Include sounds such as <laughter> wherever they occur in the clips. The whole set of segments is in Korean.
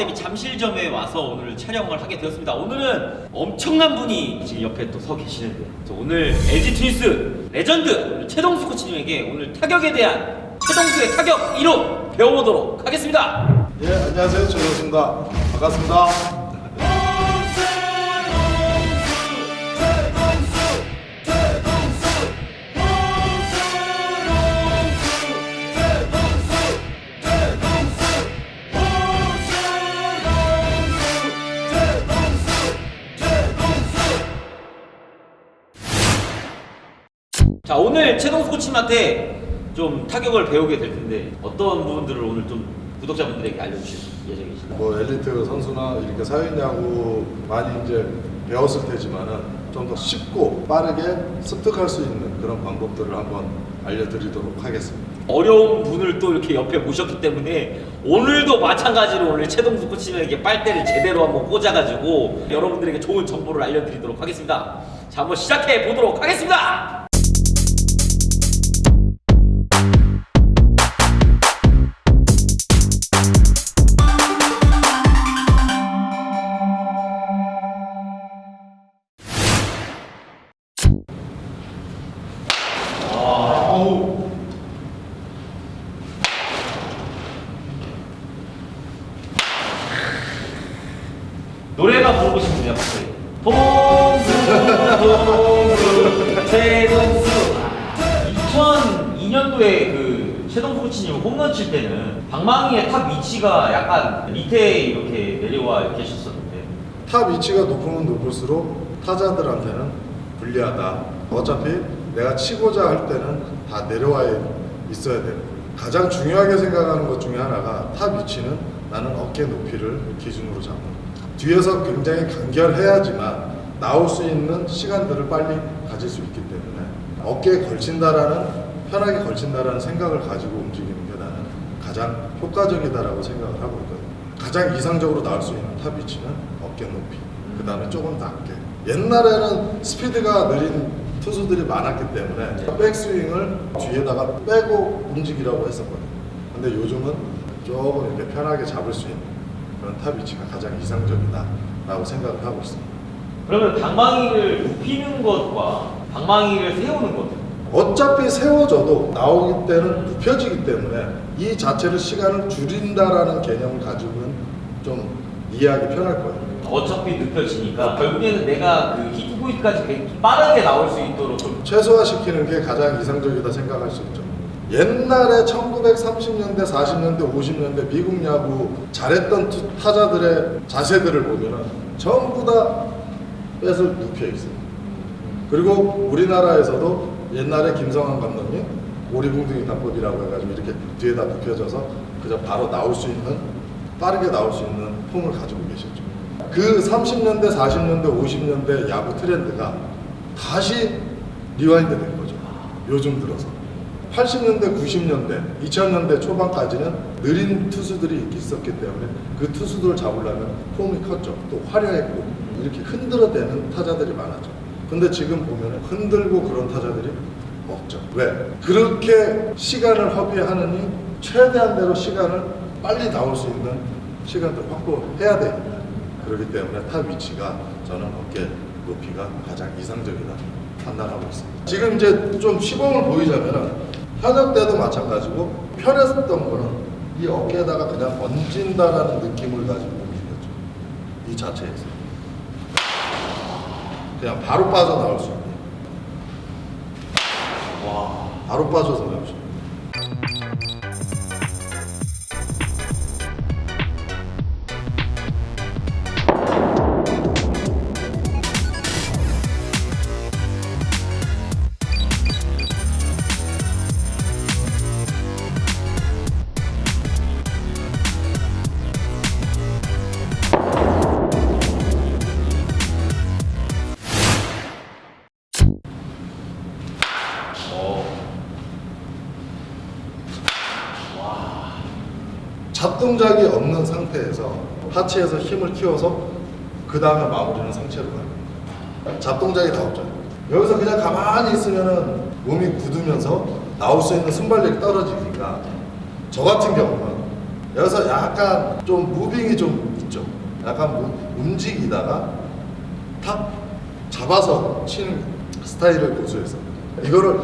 아카데미 잠실점에 와서 오늘 촬영을 하게 되었습니다. 오늘은 엄청난 분이 지금 옆에 또 서 계시는데 저 오늘 LG 트윈스 레전드 최동수 코치님에게 오늘 타격에 대한 최동수의 타격 1호 배워보도록 하겠습니다. 예, 안녕하세요. 조정수입니다. 반갑습니다. 자 오늘 최동수 코치님한테 좀 타격을 배우게 될 텐데 어떤 부분들을 오늘 좀 구독자분들에게 알려주실 예정이신가요? 뭐 엘리트 선수나 이렇게 사회야구 많이 이제 배웠을 테지만은 좀 더 쉽고 빠르게 습득할 수 있는 그런 방법들을 한번 알려드리도록 하겠습니다. 어려운 분을 또 이렇게 옆에 모셨기 때문에 오늘도 마찬가지로 오늘 최동수 코치님에게 빨대를 제대로 한번 꽂아가지고 여러분들에게 좋은 정보를 알려드리도록 하겠습니다. 자 한번 시작해 보도록 하겠습니다. 탑 위치가 높으면 높을수록 타자들한테는 불리하다. 어차피 내가 치고자 할 때는 다 내려와 있어야 되는. 가장 중요하게 생각하는 것 중에 하나가 탑 위치는 나는 어깨 높이를 기준으로 잡는. 뒤에서 굉장히 간결해야지만 나올 수 있는 시간들을 빨리 가질 수 있기 때문에 어깨에 걸친다라는 편하게 걸친다라는 생각을 가지고 움직이는 게 나는 가장 효과적이다라고 생각을 하고 있거든요. 가장 이상적으로 나올 수 있는 탑 위치는 어깨 높이. 그 다음에 조금 낮게. 옛날에는 스피드가 느린 투수들이 많았기 때문에 백스윙을 뒤에다가 빼고 움직이라고 했었거든요. 근데 요즘은 조금 이렇게 편하게 잡을 수 있는 그런 탑 위치가 가장 이상적이다라고 생각을 하고 있습니다. 그러면 방망이를 눕히는 것과 방망이를 세우는 것 어차피 세워져도 나오기 때는 눕혀지기 때문에 이 자체를 시간을 줄인다라는 개념을 가지고는 좀 이해하기 편할 거예요. 어차피 눕혀지니까 결국에는 내가 그 히트 포인트까지 굉장히 빠르게 나올 수 있도록 좀 최소화시키는 게 가장 이상적이다 생각할 수 있죠. 옛날에 1930년대, 40년대, 50년대 미국 야구 잘했던 투- 타자들의 자세들을 보면은 전부 다 뺏을 눕혀 있어요. 그리고 우리나라에서도 옛날에 김성환 감독님 오리궁둥이 답법이라고 해가지고 이렇게 뒤에다 눕혀져서 그저 바로 나올 수 있는 빠르게 나올 수 있는 폼을 가지고 계셨죠. 그 30년대, 40년대, 50년대 야구 트렌드가 다시 리와인드 된 거죠. 요즘 들어서. 80년대, 90년대, 2000년대 초반까지는 느린 투수들이 있었기 때문에 그 투수들을 잡으려면 폼이 컸죠. 또 화려했고 이렇게 흔들어대는 타자들이 많았죠. 근데 지금 보면 흔들고 그런 타자들이 없죠. 왜? 그렇게 시간을 허비하느니 최대한대로 시간을 빨리 나올 수 있는 시간들 확보해야 됩니다. 그렇기 때문에 탑 위치가 저는 어깨 높이가 가장 이상적이다 판단하고 있습니다. 지금 이제 좀 시범을 보이자면은 현역 때도 마찬가지고 편했었던 거는 이 어깨에다가 그냥 얹은다라는 느낌을 가지고 움직였죠. 이 자체에서. 그냥 바로 빠져나올 수 있는. 와. 바로 빠져서 나올 수 있는. 동작이 없는 상태에서 하체에서 힘을 키워서 그 다음에 마무리는 상체로 가요. 잡동작이 다 없잖아요. 여기서 그냥 가만히 있으면은 몸이 굳으면서 나올 수 있는 순발력이 떨어지니까 저 같은 경우는 여기서 약간 좀 무빙이 좀 있죠. 약간 무- 움직이다가 탁 잡아서 치는 스타일을 고수해서 이거를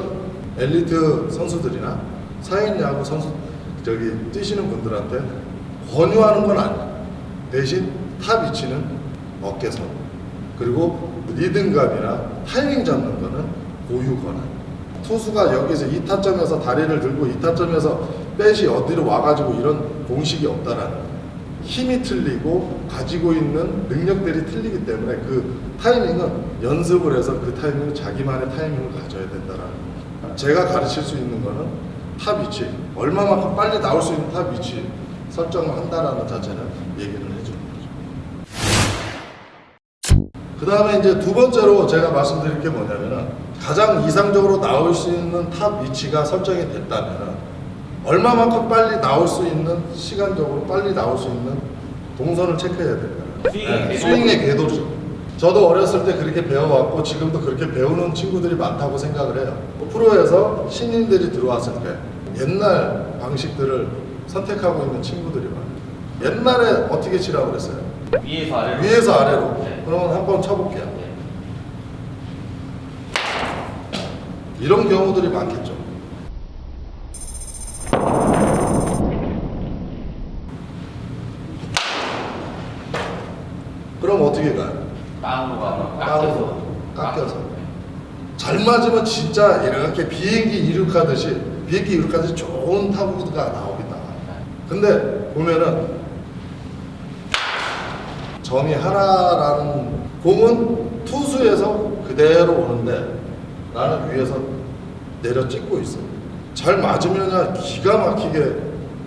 엘리트 선수들이나 사인 야구 선수 저기 뛰시는 분들한테 권유하는 건 아니에요. 대신 탑 위치는 어깨선 그리고 리듬감이나 타이밍 잡는 거는 고유 권한. 투수가 여기서 이 타점에서 다리를 들고 이 타점에서 백이 어디로 와가지고 이런 공식이 없다라는. 힘이 틀리고 가지고 있는 능력들이 틀리기 때문에 그 타이밍은 연습을 해서 그 타이밍을 자기만의 타이밍을 가져야 된다라는. 제가 가르칠 수 있는 거는 탑 위치 얼마만큼 빨리 나올 수 있는 탑 위치 설정을 한다라는 자체는 얘기를 해주는 거죠. 그 다음에 이제 두 번째로 제가 말씀드릴 게 뭐냐면은 가장 이상적으로 나올 수 있는 탑 위치가 설정이 됐다면은 얼마만큼 빨리 나올 수 있는 시간적으로 빨리 나올 수 있는 동선을 체크해야. 스윙의 궤도. 스윙의 궤도죠. 저도 어렸을 때 그렇게 배워왔고 지금도 그렇게 배우는 친구들이 많다고 생각을 해요. 프로에서 신인들이 들어왔을 때 옛날 방식들을 선택하고 있는 친구들이 많아요. 옛날에 어떻게 치라고 그랬어요? 위에서 아래로. 위에서 아래로. 네. 그러면 한번 쳐볼게요. 네. 이런 경우들이 많겠죠. 그럼 어떻게 가요? 땅으로 가고 땅으로 깎여서. 잘 맞으면 진짜 이렇게 비행기 이륙하듯이 비행기 이륙하듯이 좋은 타구가 나와요. 근데 보면은 점이 하나라는 공은 투수에서 그대로 오는데 나는 위에서 내려 찍고 있어. 잘 맞으면 기가 막히게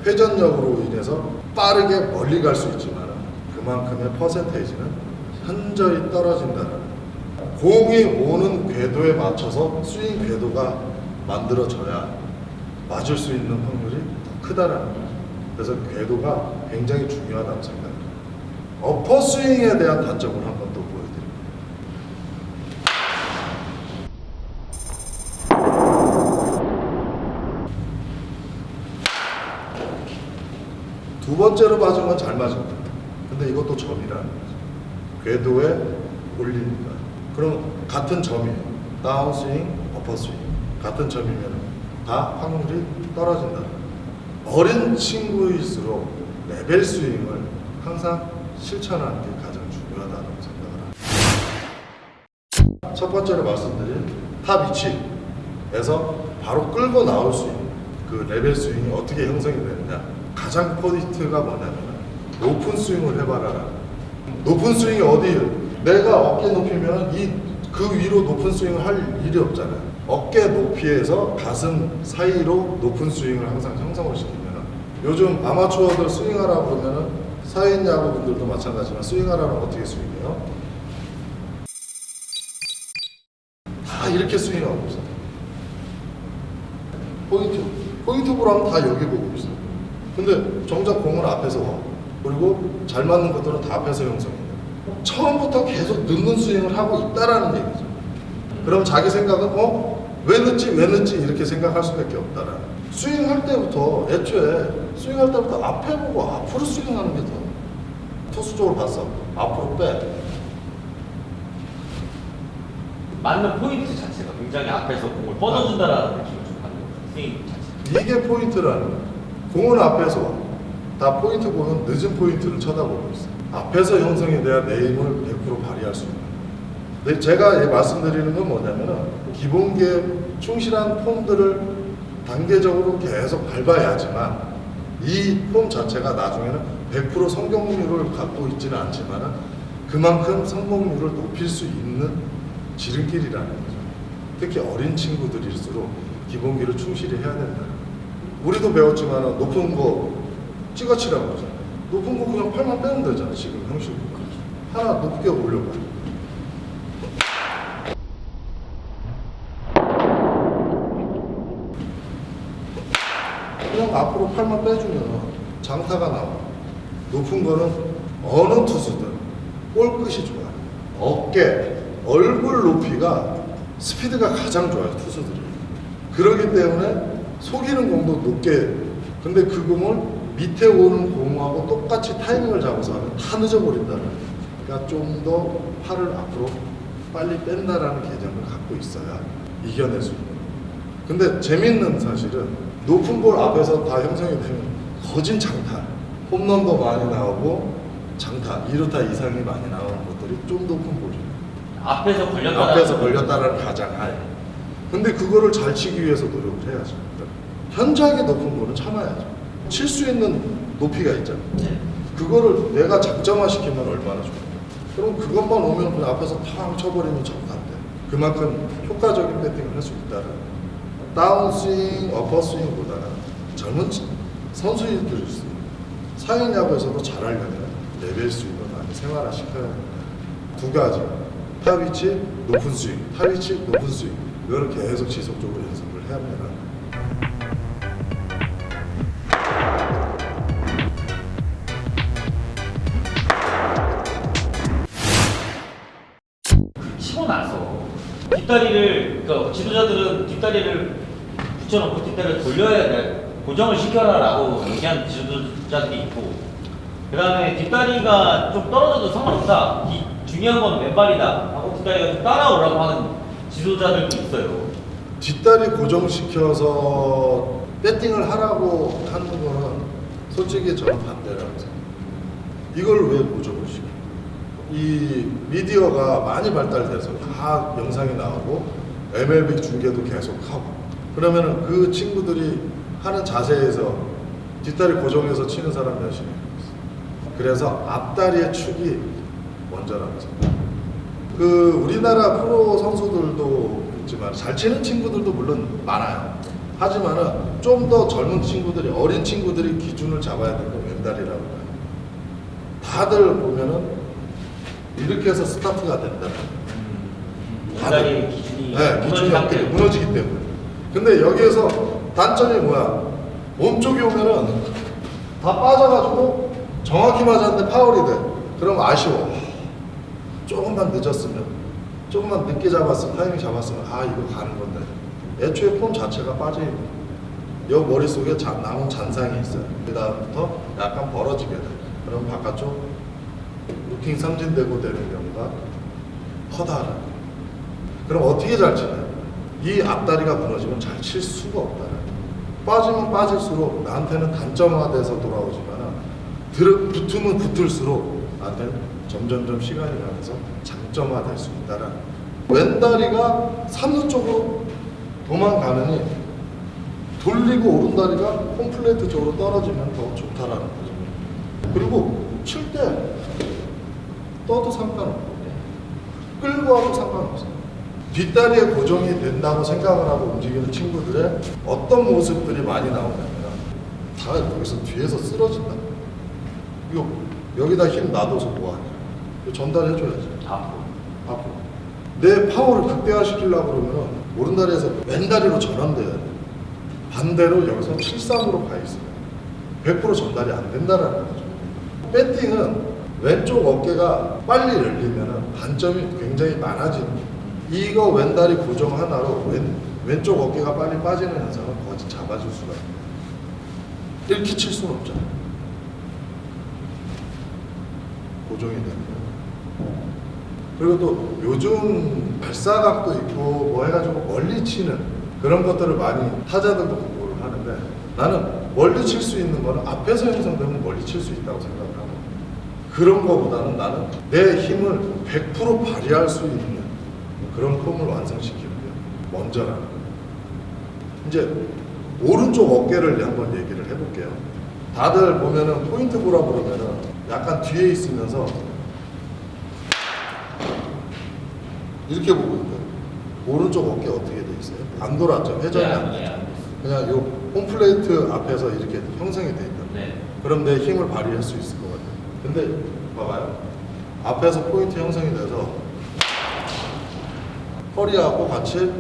회전력으로 인해서 빠르게 멀리 갈 수 있지만 그만큼의 퍼센테이지는 현저히 떨어진다는 거예요. 공이 오는 궤도에 맞춰서 스윙 궤도가 만들어져야 맞을 수 있는 확률이 더 크다는 거예요. 그래서 궤도가 굉장히 중요하다고 생각합니다. 어퍼 스윙에 대한 단점을 한번 또 보여드릴게요. 두 번째로 맞은 건 잘 맞은 거예요. 근데 이것도 점이라는 거죠. 궤도에 거예요. 그럼 같은 점이에요. 다운스윙, 어퍼스윙. 같은 점이면 다 확률이 떨어진다. 어린 친구일수록 레벨 스윙을 항상 실천하는 게 가장 중요하다고 생각을 합니다. 첫 번째로 말씀드린 탑 위치에서 바로 끌고 나올 수 있는 그 레벨 스윙이 어떻게 형성이 되느냐. 가장 포인트가 뭐냐면 높은 스윙을 해봐라. 높은 스윙이 어디? 내가 어깨 높이면 이 그 위로 높은 스윙을 할 일이 없잖아요. 어깨 높이에서 가슴 사이로 높은 스윙을 항상 형성을 시키면 요즘 아마추어들 스윙하라 그러면은 사인 야구 분들도 마찬가지지만 스윙하라는 어떻게 스윙해요? 다 이렇게 스윙하고 있어요. 포인트, 포인트 보라면 다 여기 보고 있어요. 근데 정작 공은 앞에서 와. 그리고 잘 맞는 것들은 다 앞에서 형성해요. 처음부터 계속 늦는 스윙을 하고 있다라는 얘기죠. 그럼 자기 생각은 어? 왜 늦지? 왜 늦지? 이렇게 생각할 수밖에 없다라는. 스윙할 때부터 애초에 스윙할 때부터 앞에 보고 앞으로 스윙하는 게 더. 투수 쪽으로 봤어. 앞으로 빼. 맞는 포인트 자체가 굉장히 앞에서 공을 뻗어준다라는 느낌을 좀 받는 거예요. 스윙 자체. 이게 포인트라는 거야. 공은 앞에서 와. 다 포인트 보면 늦은 포인트를 쳐다보고 있어. 앞에서 형성이 돼야 내 힘을 100% 발휘할 수 있는. 근데 제가 예, 말씀드리는 건 뭐냐면은 기본기에 충실한 폼들을 단계적으로 계속 밟아야지만 이 폼 자체가 나중에는 100% 성공률을 갖고 있지는 않지만은 그만큼 성공률을 높일 수 있는 지름길이라는 거죠. 특히 어린 친구들일수록 기본기를 충실히 해야 된다. 우리도 배웠지만 높은 거 찍어치라고 그러잖아. 높은 거 그냥 팔만 빼면 되잖아. 지금 형식. 하나 높게 올려봐. 그냥 앞으로 팔만 빼주면 장타가 나와. 높은 거는 어느 투수든 볼 끝이 좋아요. 어깨, 얼굴 높이가 스피드가 가장 좋아요, 투수들이. 그러기 때문에 속이는 공도 높게, 근데 그 공을 밑에 오는 공하고 똑같이 타이밍을 잡아서 하면 다 늦어버린다는 그러니까 좀 더 팔을 앞으로 빨리 뺀다라는 개념을 갖고 있어야 이겨낼 수 있는 근데 재밌는 사실은 높은 볼 앞에서 다 형성이 되면 거진 장타 홈런도 많이 나오고 장타 2루타 이상이 많이 나오는 것들이 좀 높은 볼이에요 앞에서 걸렸다. 앞에서 걸렸다는 가장 하에. 근데 그거를 잘 치기 위해서 노력을 해야죠. 현저하게 높은 거는 참아야죠. 칠 수 있는 높이가 있잖아요. 네. 그거를 내가 작정화시키면 얼마나 좋아요. 그럼 그것만 오면 그냥 앞에서 탕 쳐버리면 정답돼. 그만큼 효과적인 배팅을 할 수 있다는. 다운스윙, 어퍼스윙보다는 젊은 있는 사인 야구에서도 잘하려면 레벨 스윙을 많이 생활화 시켜야 합니다. 두 가지. 타위치, 높은 스윙, 타위치, 높은 스윙. 이거를 계속 지속적으로 연습을 해야 합니다. 뒷다리를 그러니까 지도자들은 뒷다리를 붙여놓고 뒷다리를 돌려야 돼. 고정을 시켜라라고 얘기하는 지도자들이 있고. 그 다음에 뒷다리가 좀 떨어져도 상관없다. 이, 중요한 건 왼발이다. 하고 뒷다리가 좀 따라오라고 하는 지도자들도 있어요. 뒷다리 고정시켜서 배팅을 하라고 하는 거는 솔직히 저는 반대라고 생각해요. 이걸 왜 고정을 시켜? 이 미디어가 많이 발달돼서 다 영상이 나오고 MLB 중계도 계속 하고 그러면은 그 친구들이 하는 자세에서 뒷다리 고정해서 치는 사람 몇이에요? 그래서 앞다리의 축이 생각해요. 그 우리나라 프로 선수들도 있지만 잘 치는 친구들도 물론 많아요. 하지만은 좀 더 젊은 친구들이 어린 친구들이 기준을 잡아야 건 왼다리라고 해요. 다들 보면은 이렇게 해서 스타트가 된다. 뒷다리 기준이 네, 무너진 기준이 없게 상태로 무너지기 때문에. 근데 여기에서 단점이 뭐야? 몸쪽이 오면은 다 빠져가지고 정확히 맞았는데 파울이 돼. 그럼 아쉬워. 조금만 늦었으면, 조금만 늦게 잡았으면, 타이밍 잡았으면, 아, 이거 가는 건데. 애초에 폼 자체가 빠져있는. 여 머릿속에 자, 남은 잔상이 있어요. 그 다음부터 약간 벌어지게 돼. 그럼 바깥쪽 루킹 삼진되고 되는 경우가 커다란 그럼 어떻게 잘 치나요? 이 앞다리가 무너지면 잘 칠 수가 거예요. 빠지면 빠질수록 나한테는 단점화돼서 돌아오지만 들, 붙으면 붙을수록 나한테는 점점점 시간이 가면서 장점화될 수 있다는. 왼다리가 3루 쪽으로 도망가느니 돌리고 오른다리가 홈플레이트 쪽으로 떨어지면 더 좋다라는 거죠. 그리고 칠 때 떠도 상관없고 끌고 와도 상관없어요. 뒷다리에 고정이 된다고 생각을 하고 움직이는 친구들의 어떤 모습들이 많이 나오냐면 다 여기서 뒤에서 쓰러진다. 이거 여기다 힘 놔둬서 뭐하냐. 전달해줘야지. 앞으로 앞으로. 내 파워를 극대화시키려고 그러면 오른 다리에서 왼 다리로 전환돼야 돼. 반대로 여기서 7-3으로 가 있어요. 100% 전달이 안 된다는 거죠. 배팅은 왼쪽 어깨가 빨리 열리면 단점이 굉장히 많아지는. 이거 왼다리 고정 하나로 왼, 왼쪽 어깨가 빨리 빠지는 현상은 거의 잡아줄 수가. 이렇게 칠 수는 없잖아요. 고정이 되면. 그리고 또 요즘 발사각도 있고 뭐 해가지고 멀리 치는 그런 것들을 많이 타자들도 공부를 하는데 나는 멀리 칠 수 있는 거는 앞에서 형성되면 멀리 칠 수 있다고 하고 그런 거보다는 나는 내 힘을 100% 발휘할 수 있는 그런 폼을 완성시키는 게 먼저라는 거예요. 이제 오른쪽 어깨를 한번 얘기를 해볼게요. 다들 보면은 포인트 보라 그러면은 약간 뒤에 있으면서 이렇게 보고 있거든요. 오른쪽 어깨 어떻게 돼 있어요? 안 돌았죠? 회전이 안 네, 되죠? 안 됐어요. 그냥 요 홈플레이트 앞에서 이렇게 형성이 돼 있다. 네. 그럼 내 힘을 발휘할 수 있을 것 같아요. 근데 봐봐요. 앞에서 포인트 형성이 돼서 허리하고 같이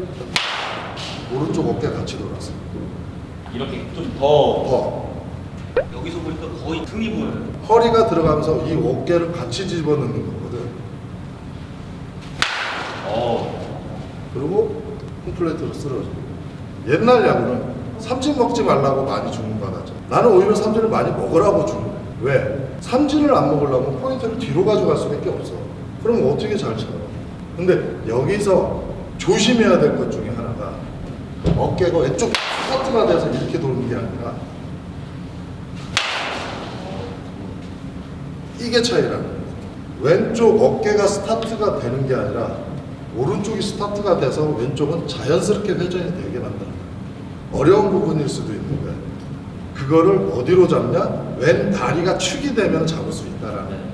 오른쪽 어깨 같이 돌았어요. 이렇게 좀더 어. 여기서 보니까 거의 등이 보여요 허리가 들어가면서 이 어깨를 같이 집어넣는 거거든. 어 그리고 홈플레이트로 쓰러져. 옛날 야구는 삼진 먹지 말라고 많이 주문받았죠. 나는 오히려 삼진을 많이 먹으라고 주문. 왜? 삼진을 안 먹으려면 포인트를 뒤로 가져갈 수밖에 없어. 그럼 어떻게 잘 쳐? 근데 여기서 조심해야 될 것 중에 하나가 어깨가 왼쪽 스타트가 돼서 이렇게 도는 게 아니라 이게 차이라는 거예요. 왼쪽 어깨가 스타트가 되는 게 아니라 오른쪽이 스타트가 돼서 왼쪽은 자연스럽게 회전이 되게 만드는 거예요. 어려운 부분일 수도 있는데 그거를 어디로 잡냐? 왼 다리가 축이 되면 잡을 수 있다라는.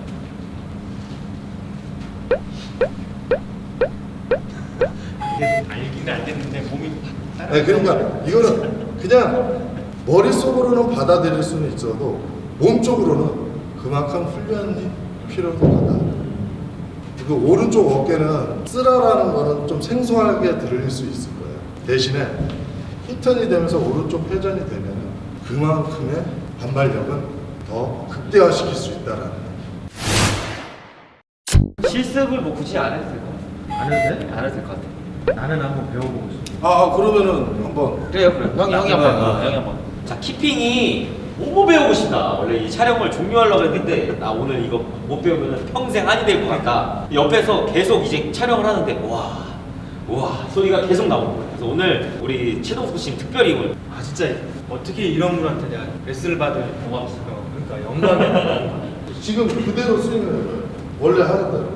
이게 알기는 알겠는데 몸이 따라. 네, 그러니까 이거는 그냥 머릿속으로는 받아들일 수는 있어도 몸쪽으로는 그만큼 훈련이 필요하다. 그 오른쪽 어깨는 쓰라라는 거는 좀 생소하게 들릴 수 있을 거예요. 대신에 히턴이 되면서 오른쪽 회전이 되면 그만큼의 반발력은 더 극대화시킬 수 있다라는. 실습을 뭐 굳이 안 해도 될 것 같아. 안 해도 돼? 안 해도 될 것 같아. 나는 한번 배워보고 싶어. 아, 아, 그러면은 한번 그래요, 그래. 형이 형이 네, 한번, 네. 어, 형이 한 번. 자, 키핑이 너무 배우고 싶다. 원래 이 촬영을 종료하려고 했는데 나 오늘 이거 못 배우면 평생 한이 될 것 같다. 옆에서 계속 이제 촬영을 하는데 와, 와 소리가 계속 나오는 거예요. 그래서 오늘 우리 최동수 씨 특별히 오늘 아 진짜 어떻게 이런 분한테 내가 레슨을 받을 고맙습니다. 그러니까 영광이야. 지금 그대로 스윙을 해봐요. 원래 하는 대로.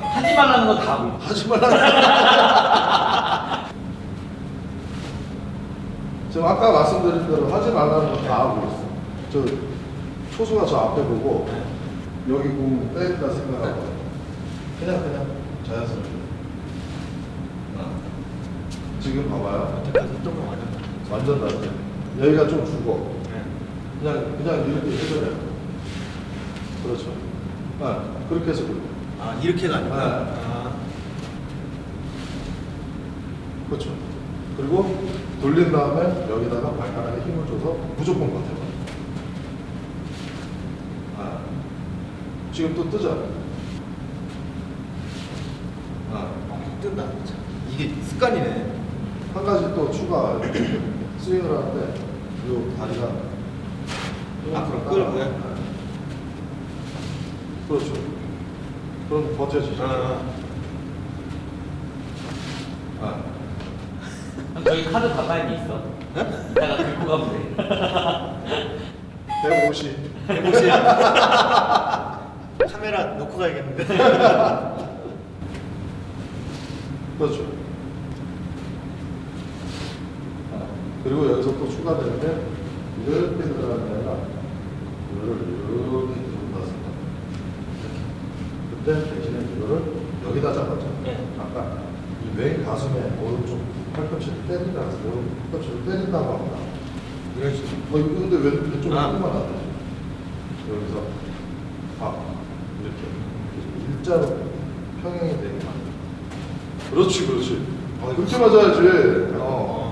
하지 말라는 건 다 하고. 하지 말라. <laughs> 지금 아까 말씀드린 대로 하지 말라는 거다 하고 있어. 저 초수가 저 앞에 보고 여기 공 빼니까 생각하고 그냥 그냥 자연스럽게. 어. 지금 봐봐요. 여태까지 완전. 완전 다르죠. 여기가 좀 죽어. 네. 그냥 그냥 이렇게 해줘요. 그렇죠. 아 그렇게 해서 그래. 아 이렇게가 아니라. 네. 아. 그렇죠. 그리고 돌린 다음에 여기다가 발가락에 힘을 줘서 무조건 버텨봐. 아, 지금 또 뜨죠? 아, 어, 뜬다. 참. 이게 습관이네. 한 가지 또 추가 스윙을 하는데 이 다리가 앞으로 끌고요? 네. 그렇죠. 그럼 버텨지죠. 아. 아. 형, 저기 카드 가까이 있어. 이따가 들고 가면 돼. 150. 해보세요. 카메라 놓고 가야겠는데. 그렇죠. 아, 그리고 여기서 또 추가되는데 이렇게 들어가는 게 아니라 이거를 이렇게 들고 갔습니다. 그때 대신에 이거를 여기다 잡았죠. 네. 아까 이왼 가슴에 오른쪽 팔꿈치를 때린다 해서 오른 팔꿈치를 때린다고 합니다. 이런 식으로. 어, 이거 근데 왼, 왼쪽으로 아. 힘만 안 되죠. 여기서 아, 이렇게 일자로 평행이 되게 만들어. 그렇지, 그렇지. 아, 그렇게 맞아야지. 어. 어.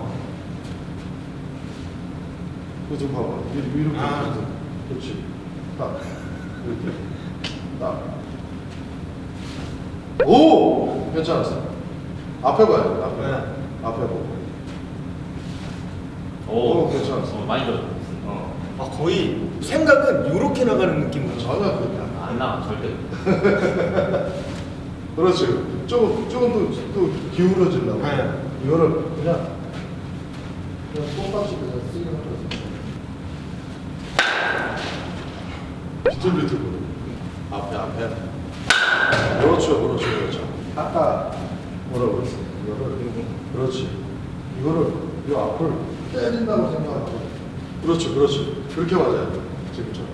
그거 좀 봐봐. 이- 이렇게. 아. 그렇지. 딱. 이렇게. 딱. 오! 괜찮았어. 앞에 봐요. 앞에. 네. 앞에 보고. 오, 오, 괜찮았어. 어, 많이 들어. 어. 아 거의 생각은 이렇게 나가는 느낌으로. 전혀 나. 안 나와 절대. <laughs> 그렇지. 조금, 조금 또, 또 기울어지려고. 네. 이거를 그냥, 그냥 똑같이 그냥 쓰기만 해서. 비틀비틀 거려. 앞에, 앞에. 그렇죠, 그렇죠, 그렇죠. 아까 뭐라고 그랬어? 이거를, 그렇지. 이거를, 이 앞을 때린다고 생각하고. 그렇죠, 그렇죠. 그렇게 맞아야 돼. 지금처럼.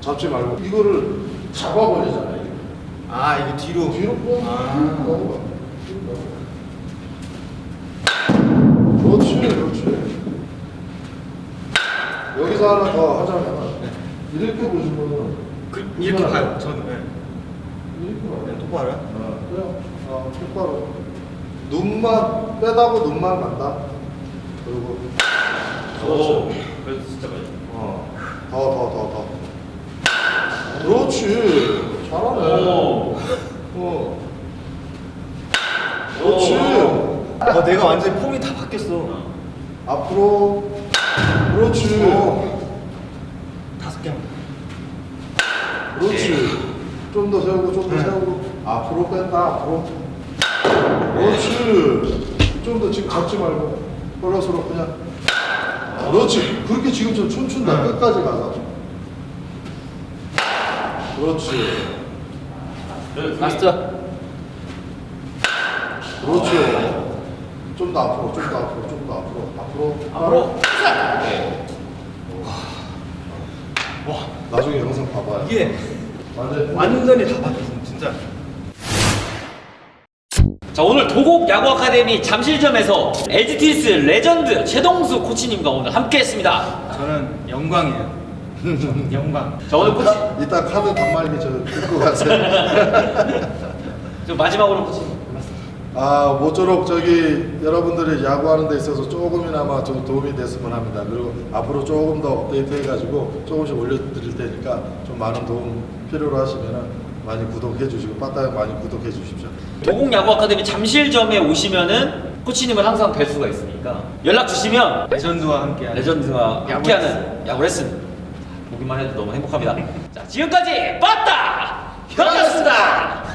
잡지 말고 이거를 잡아버리잖아. 이거. 아 이게 뒤로. 뒤로 뽕 아. 여기서 하나 더 하자면 이렇게 보시면은 그, 이렇게 가요. 저는. 네. 이렇게 네, 봐요. 똑바로요? 어, 그래요. 어, 똑바로. 눈만 빼다고 눈만 간다. 그리고 오, 그래서 진짜 많이. 어, 더, 더, 더, 더. 그렇지. 잘하네. 오. 어. 그렇지. 어, 내가 완전 히 폼이 다 바뀌었어. 앞으로. 그렇지. 다섯 개만. 그렇지. 좀 더 세우고 좀더 네. 세우고 앞으로 뺀다 앞으로. 그렇지. 좀 더 지금 잡지 말고 플러스로 그냥. 그렇지. 그렇게 지금 좀 춤춘다. 네. 끝까지 가서. 그렇지. 라스트. 그렇지. 좀 더 앞으로, 좀 더 앞으로, 좀 더 앞으로, 앞으로. 앞으로. 네. 와, 나중에 영상 봐봐요. 이게 완전 완전히 다 바뀌었어, 진짜. 자 오늘 도곡 야구 아카데미 잠실점에서 LG 트윈스 레전드 최동수 코치님과 오늘 함께했습니다. 저는 영광이에요. <laughs> 영광. 자 오늘 코치 카, 이따 카드 단말기 저 듣고 가세요. <laughs> 저 마지막으로 코치님. 아 모쪼록 저기 여러분들이 야구하는 데 있어서 조금이나마 좀 도움이 됐으면 합니다. 그리고 앞으로 조금 더 업데이트 해가지고 조금씩 올려드릴 테니까 좀 많은 도움 필요로 하시면은 많이 구독해 주시고 빠따 많이 구독해 주십시오. 도곡 야구 아카데미 잠실점에 오시면은 코치님을 항상 뵐 수가 있으니까 연락 주시면 레전드와 함께 레전드와 야구 함께하는 야구 레슨 보기만 해도 너무 행복합니다. 자 지금까지 빠따 현이었습니다.